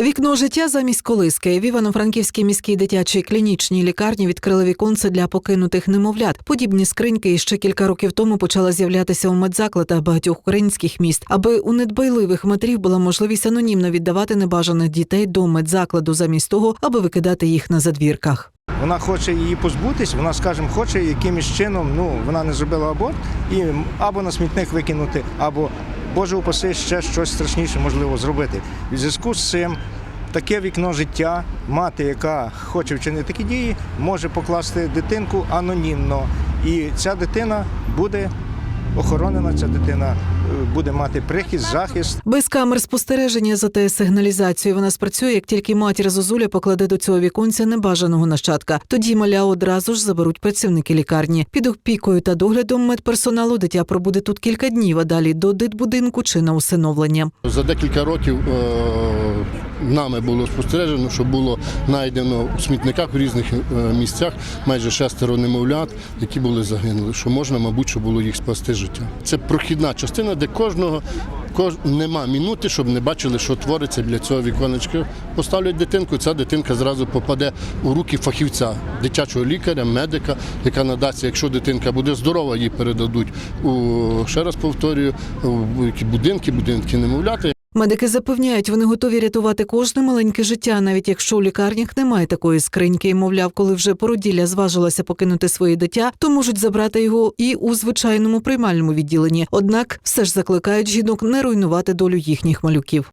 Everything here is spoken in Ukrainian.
Вікно життя замість колиски в Івано-Франківській міській дитячій клінічній лікарні відкрили віконце для покинутих немовлят. Подібні скриньки іще кілька років тому почали з'являтися у медзакладах багатьох українських міст, аби у недбайливих матерів була можливість анонімно віддавати небажаних дітей до медзакладу замість того, аби викидати їх на задвірках. Вона хоче її позбутись, вона, скажімо, хоче якимось чином, ну вона не зробила аборт, і або на смітник викинути, або Боже упаси ще щось страшніше можливо зробити. В зв'язку з цим таке вікно життя, мати, яка хоче вчинити такі дії, може покласти дитинку анонімно. І ця дитина буде охоронена, ця дитина буде мати прихист, захист. Без камер спостереження за сигналізацією вона спрацює, як тільки матір Зозуля покладе до цього віконця небажаного нащадка. Тоді маля одразу ж заберуть працівники лікарні. Під опікою та доглядом медперсоналу дитя пробуде тут кілька днів, а далі до дитбудинку чи на усиновлення. За декілька років е, нами було спостережено, що було знайдено у смітниках у різних е, місцях майже шестеро немовлят, які були загинули. Що можна, мабуть, що було їх спасти життя. Це прохідна частина, де кожного кож, нема мінути, щоб не бачили, що твориться для цього віконечка. Поставлять дитинку, ця дитинка зразу попаде у руки фахівця, дитячого лікаря, медика, яка надасться, якщо дитинка буде здорова, її передадуть у ще раз повторюю, у будинки, будинки немовляти. Медики запевняють, вони готові рятувати кожне маленьке життя, навіть якщо у лікарнях немає такої скриньки. І, мовляв, коли вже породілля зважилася покинути своє дитя, то можуть забрати його і у звичайному приймальному відділенні. Однак все ж закликають жінок не руйнувати долю їхніх малюків.